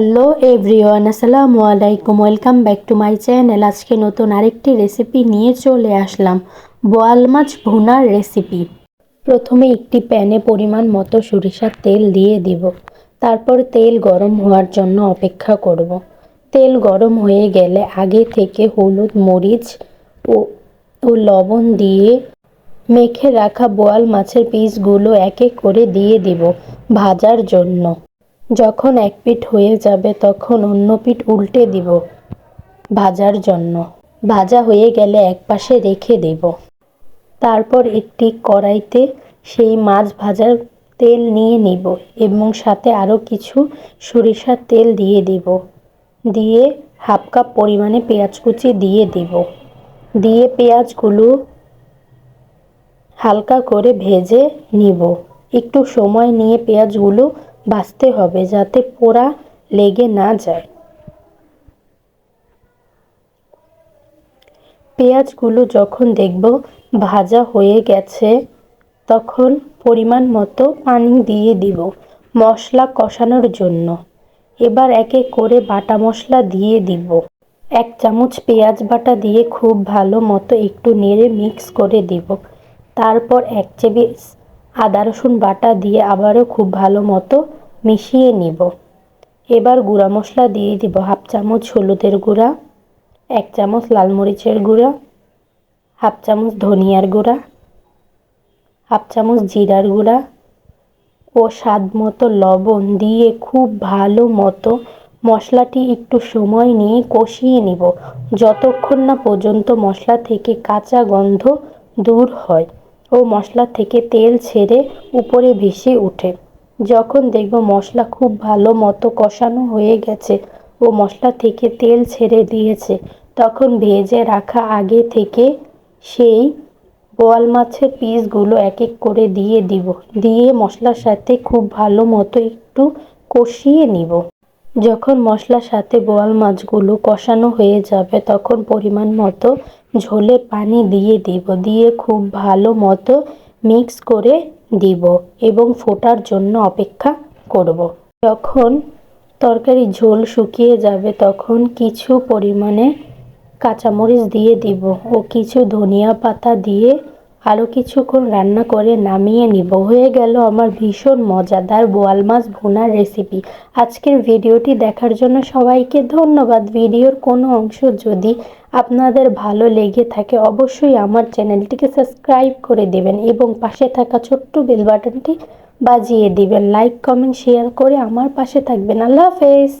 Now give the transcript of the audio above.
Hello everyone, আসসালামু আলাইকুম। Welcome back to my channel. আজকে নতুন আরেকটি রেসিপি নিয়ে চলে আসলাম, বোয়াল মাছ ভুনার রেসিপি। প্রথমে একটি প্যানে পরিমাণ মতো সরিষার তেল দিয়ে দিব। তারপর তেল গরম হওয়ার জন্য অপেক্ষা করব। তেল গরম হয়ে গেলে আগে থেকে হলুদ মরিচ ও ও লবণ দিয়ে মেখে রাখা বোয়াল মাছের পিসগুলো এক এক করে দিয়ে দিব ভাজার জন্য। যখন এক পিঠ হয়ে যাবে তখন অন্য পিঠ উল্টে দিব ভাজার জন্য। ভাজা হয়ে গেলে এক পাশে রেখে দেব। তারপর একটি কড়াইতে সেই মাছ ভাজার তেল নিয়ে নিব এবং সাথে আরও কিছু সরিষার তেল দিয়ে দিব। দিয়ে হাফ কাপ পরিমাণে পেঁয়াজ কুচি দিয়ে দিব। দিয়ে পেঁয়াজগুলো হালকা করে ভেজে নিব। একটু সময় নিয়ে পেঁয়াজগুলো ভাজতে হবে যাতে পোড়া লেগে না যায়। পেঁয়াজগুলো যখন দেখব ভাজা হয়ে গেছে, তখন পরিমাণ মতো পানি দিয়ে দিব মশলা কষানোর জন্য। এবার এক এক করে বাটা মশলা দিয়ে দিব। এক চামচ পেঁয়াজ বাটা দিয়ে খুব ভালো মতো একটু নেড়ে মিক্স করে দিব। তারপর এক চামচ আদা, রসুন বাটা দিয়ে আবারও খুব ভালো মতো মিশিয়ে নিব। এবার গুঁড়া মশলা দিয়ে দিব হাফ চামচ হলুদের গুঁড়া, এক চামচ লাল মরিচের গুঁড়া, হাফ চামচ ধনিয়ার গুঁড়া, হাফ চামচ জিরার গুঁড়া ও স্বাদ মতো লবণ দিয়ে খুব ভালো মতো মশলাটি একটু সময় নিয়ে কষিয়ে নিব। যতক্ষণ না পর্যন্ত মশলা থেকে কাঁচা গন্ধ দূর হয়। ও মশলা থেকে তেল ছেড়ে উপরে ভেসে ওঠে। যখন দেখব মশলা খুব ভালো মতো কষানো হয়ে গেছে ও মশলা থেকে তেল ছেড়ে দিয়েছে, তখন ভেজে রাখা আগে থেকে সেই বোয়াল মাছের পিসগুলো এক এক করে দিয়ে দিব। দিয়ে মশলার সাথে খুব ভালো মতো একটু কষিয়ে নিব। যখন মশলার সাথে বোয়াল মাছগুলো কষানো হয়ে যাবে, তখন পরিমাণ মতো ঝোলে পানি দিয়ে দিব দিয়ে খুব ভালো মতো মিক্স করে দিব এবং ফোটার জন্য অপেক্ষা করব। যখন তরকারি ঝোল শুকিয়ে যাবে, তখন কিছু পরিমাণে কাঁচামরিচ দিয়ে দিব ও কিছু ধনিয়া পাতা দিয়ে আরও কিছুক্ষণ রান্না করে নামিয়ে নিব। হয়ে গেল আমার ভীষণ মজাদার বোয়াল মাছ ভুনার রেসিপি আজকের ভিডিওটি দেখার জন্য সবাইকে ধন্যবাদ। ভিডিওর কোনো অংশ যদি আপনাদের ভালো লেগে থাকে, অবশ্যই আমার চ্যানেলটিকে সাবস্ক্রাইব করে দেবেন এবং পাশে থাকা ছোট্ট বেল বাটনটি বাজিয়ে দিবেন। লাইক, কমেন্ট, শেয়ার করে আমার পাশে থাকবেন। আল্লাহ হাফেজ!